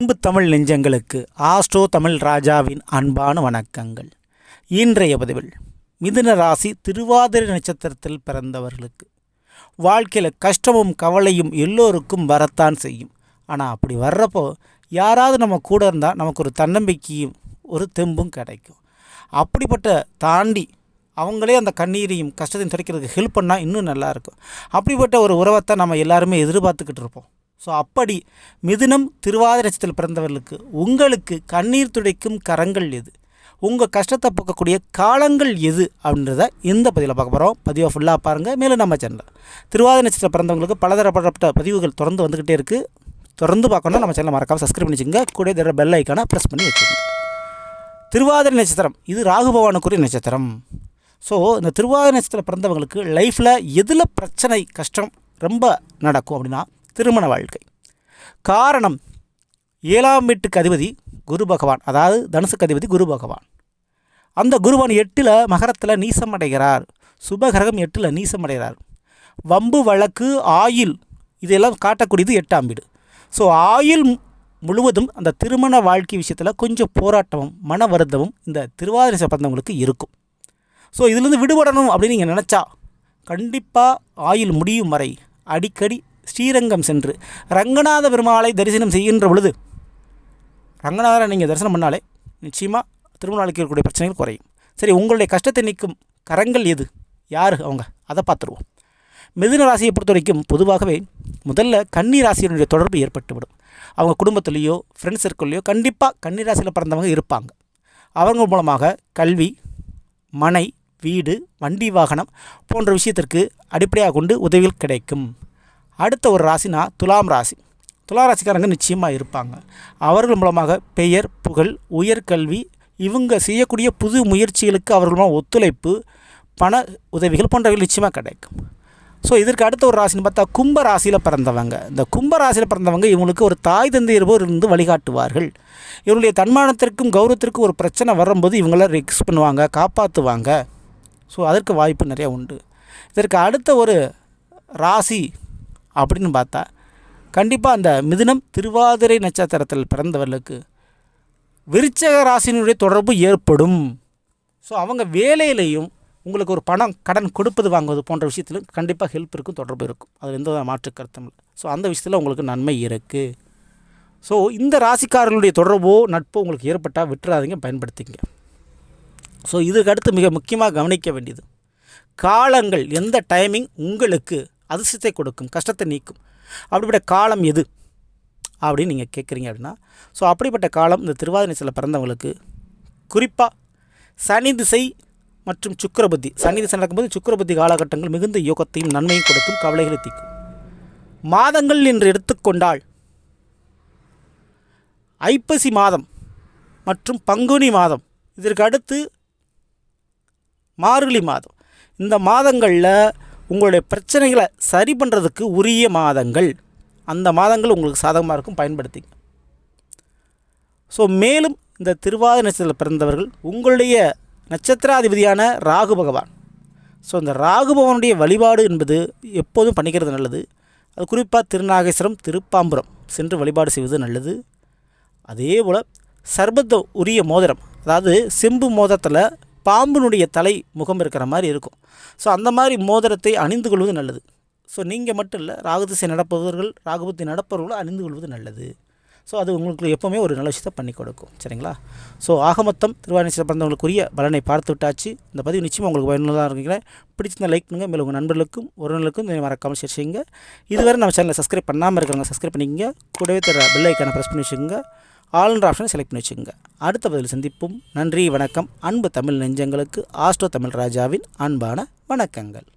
அன்பு தமிழ் நெஞ்சங்களுக்கு ஆஸ்ட்ரோ தமிழ் ராஜாவின் அன்பான வணக்கங்கள். இன்றைய பதிவில் மிதுன ராசி திருவாதிரை நட்சத்திரத்தில் பிறந்தவர்களுக்கு. வாழ்க்கையில் கஷ்டமும் கவலையும் எல்லோருக்கும் வரத்தான் செய்யும். ஆனால் அப்படி வர்றப்போ யாராவது நம்ம கூட இருந்தால் நமக்கு ஒரு தன்னம்பிக்கையும் ஒரு தெம்பும் கிடைக்கும். அப்படிப்பட்ட தாண்டி அவங்களே அந்த கண்ணீரையும் கஷ்டத்தையும் துடைக்கிறதுக்கு ஹெல்ப் பண்ணால் இன்னும் நல்லாயிருக்கும் அப்படிப்பட்ட ஒரு உறவைத்தான் நம்ம எல்லாருமே எதிர்பார்த்துக்கிட்டு இருப்போம். ஸோ அப்படி மிதுனம் திருவாதிரச்சத்தில் நட்சத்திரத்தில் பிறந்தவர்களுக்கு உங்களுக்கு கண்ணீர் துடைக்கும் கரங்கள் எது? உங்கள் கஷ்டத்தை போக்கக்கூடிய காலங்கள் எது? அப்படின்றத இந்த பதிவில் பார்க்க போகிறோம் பதிவை ஃபுல்லாக பாருங்கள் மேலும் நம்ம சேனலில் திருவாதிரை நட்சத்திரம் பிறந்தவங்களுக்கு பலதரப்பட்ட பதிவுகள் தொடர்ந்து வந்துக்கிட்டே இருக்குது தொடர்ந்து பார்க்கணும் நம்ம சேனலை மறக்காமல் சப்ஸ்கிரைப் பண்ணி வச்சுங்க கூட தர பெல் ஐக்கானை ப்ரெஸ் பண்ணி வச்சுங்க திருவாதிரை நட்சத்திரம். இது ராகு பகவானுக்குரிய நட்சத்திரம். ஸோ இந்த திருவாதிரை நட்சத்திரம் பிறந்தவங்களுக்கு லைஃப்பில் எதில் பிரச்சனை கஷ்டம் ரொம்ப நடக்கும் அப்படின்னா திருமண வாழ்க்கை. காரணம் ஏழாம் வீட்டுக்கு அதிபதி குரு பகவான். அதாவது தனுசுக்கு அதிபதி குரு பகவான். அந்த குருவான் எட்டில் மகரத்தில் நீசம் அடைகிறார் சுபகிரகம் எட்டில் நீசம் அடைகிறார் வம்பு வழக்கு ஆயில் இதெல்லாம் காட்டக்கூடியது எட்டாம் வீடு. ஸோ ஆயில் முழுவதும் அந்த திருமண வாழ்க்கை விஷயத்தில் கொஞ்சம் போராட்டமும் மன வருத்தமும் இந்த திருவாதிரை நட்சத்திரம் இருக்கும். ஸோ இதுலேருந்து விடுபடணும் அப்படின்னு நீங்கள் நினச்சா கண்டிப்பாக ஆயுள் முடியும் வரை அடிக்கடி ஸ்ரீரங்கம் சென்று ரங்கநாத பெருமாளை தரிசனம் செய்கின்ற பொழுது ரங்கநாதரை நீங்கள் தரிசனம் பண்ணாலே நிச்சயமாக திருமணாளுக்கு இருக்கக்கூடிய பிரச்சனைகள் குறையும். சரி உங்களுடைய கஷ்டத்தை நீக்கும் கரங்கள் எது? யார் அவங்க? அதை பார்த்துருவோம். மிதுன ராசியை பொறுத்த வரைக்கும் பொதுவாகவே முதல்ல கன்னி ராசியினுடைய தொடர்பு ஏற்பட்டுவிடும். அவங்க குடும்பத்துலேயோ ஃப்ரெண்ட்ஸ் சர்க்கிள்லையோ கண்டிப்பாக கன்னி ராசியில் பிறந்தவங்க இருப்பாங்க. அவங்க மூலமாக கல்வி மனை வீடு வண்டி வாகனம் போன்ற விஷயத்திற்கு அடிப்படையாக கொண்டு உதவிகள் கிடைக்கும். அடுத்த ஒரு ராசினா துலாம் ராசி. துலா ராசிக்காரங்க நிச்சயமாக இருப்பாங்க. அவர்கள் மூலமாக பெயர் புகழ் உயர்கல்வி இவங்க செய்யக்கூடிய புது முயற்சிகளுக்கு அவர்கள் மூலம் ஒத்துழைப்பு பண உதவிகள் போன்றவைகள் நிச்சயமாக கிடைக்கும். ஸோ இதற்கு அடுத்த ஒரு ராசின்னு பார்த்தா கும்ப ராசியில் பிறந்தவங்க. இந்த கும்ப ராசியில் பிறந்தவங்க இவங்களுக்கு ஒரு தாய் தந்தை இருப்பவர் இருந்து வழிகாட்டுவார்கள். இவருடைய தன்மானத்திற்கும் கௌரவத்திற்கும் ஒரு பிரச்சனை வரும்போது இவங்கள ரிக்ஸ் பண்ணுவாங்க காப்பாற்றுவாங்க ஸோ அதற்கு வாய்ப்பு நிறையா உண்டு. இதற்கு அடுத்த ஒரு ராசி அப்படின்னு பார்த்தா கண்டிப்பாக அந்த மிதுனம் திருவாதிரை நட்சத்திரத்தில் பிறந்தவர்களுக்கு விருச்சக ராசியினுடைய தொடர்பு ஏற்படும். ஸோ அவங்க வேலையிலையும் உங்களுக்கு ஒரு பணம் கடன் கொடுப்பது வாங்குவது போன்ற விஷயத்திலும் கண்டிப்பாக ஹெல்ப் இருக்கும் தொடர்பு இருக்கும். அது எந்த வித மாற்று கருத்தும் இல்லை. ஸோ அந்த விஷயத்தில் உங்களுக்கு நன்மை இருக்குது ஸோ இந்த ராசிக்காரர்களுடைய தொடர்போ நட்போ உங்களுக்கு ஏற்பட்டால் விட்டுறாதீங்க பயன்படுத்திங்க ஸோ இதுக்கு அடுத்து மிக முக்கியமாக கவனிக்க வேண்டியது காலங்கள் எந்த டைமிங் உங்களுக்கு அதிர்ஷ்டத்தை கொடுக்கும் கஷ்டத்தை நீக்கும். அப்படிப்பட்ட காலம் எது? அப்படின்னு நீங்கள் கேட்குறீங்க அப்படின்னா ஸோ அப்படிப்பட்ட காலம் இந்த திருவாதிரை பிறந்தவங்களுக்கு குறிப்பாக சனி திசை மற்றும் சுக்கரபுத்தி சனி திசை நடக்கும்போது சுக்கரபுத்தி காலகட்டங்கள் மிகுந்த யோகத்தையும் நன்மையும் கொடுக்கும் கவலைகளை தீக்கும் மாதங்கள் என்று எடுத்துக்கொண்டால் ஐப்பசி மாதம் மற்றும் பங்குனி மாதம். இதற்கு அடுத்து மார்கழி மாதம். இந்த மாதங்களில் உங்களுடைய பிரச்சனைகளை சரி பண்ணுறதுக்கு உரிய மாதங்கள். அந்த மாதங்கள் உங்களுக்கு சாதகமாக இருக்கும் பயன்படுத்திங்க ஸோ மேலும் இந்த திருவாத நட்சத்திரத்தில் பிறந்தவர்கள் உங்களுடைய நட்சத்திராதிபதியான ராகு பகவான். ஸோ இந்த ராகு பகவானுடைய வழிபாடு என்பது எப்போதும் பண்ணிக்கிறது நல்லது. அது குறிப்பாக திருநாகேஸ்வரம் திருப்பாம்புரம் சென்று வழிபாடு செய்வது நல்லது. அதே போல் சர்பத்த உரிய மோதிரம் அதாவது செம்பு மோதிரத்தில் பாம்பினுடைய தலை முகம் இருக்கிற மாதிரி இருக்கும். ஸோ அந்த மாதிரி மோதிரத்தை அணிந்து கொள்வது நல்லது. ஸோ நீங்கள் மட்டும் இல்லை ராகுதிசை நடப்பவர்கள் ராகுபத்தி நடப்பவர்களும் அணிந்து கொள்வது நல்லது. ஸோ அது உங்களுக்கு எப்போவுமே ஒரு நல்ல விஷயத்தை பண்ணி கொடுக்கும். சரிங்களா? ஸோ ஆகமொத்தம் திருவாரூர் பிறந்தவங்களுக்குரிய பலனை பார்த்து விட்டாச்சு. இந்த பதிவு நிச்சயமாக உங்களுக்கு பயனுள்ளதாக இருக்கிறேன் பிடிச்சிருந்தால் லைக் பண்ணுங்கள் மேலும் உங்கள் நண்பர்களுக்கும் உறவினர்களுக்கும் இதை மறக்காமல் ஷேர் செய்யுங்க. இதுவரை நம்ம சேனலை சப்ஸ்கிரைப் பண்ணாமல் இருக்கிறவங்க சப்ஸ்கிரைப் பண்ணிக்கங்க. கூடவே தர பெல் ஐக்கானை ப்ரெஸ் பண்ணி வச்சுக்கோங்க. ஆல்ன்ற ஆப்ஷனை செலக்ட் பண்ணி வச்சுக்கோங்க. அடுத்த பதில் சந்திப்போம். நன்றி வணக்கம். அன்பு தமிழ் நெஞ்சங்களுக்கு ஆஸ்ட்ரோ தமிழ் ராஜாவின் அன்பான வணக்கங்கள்.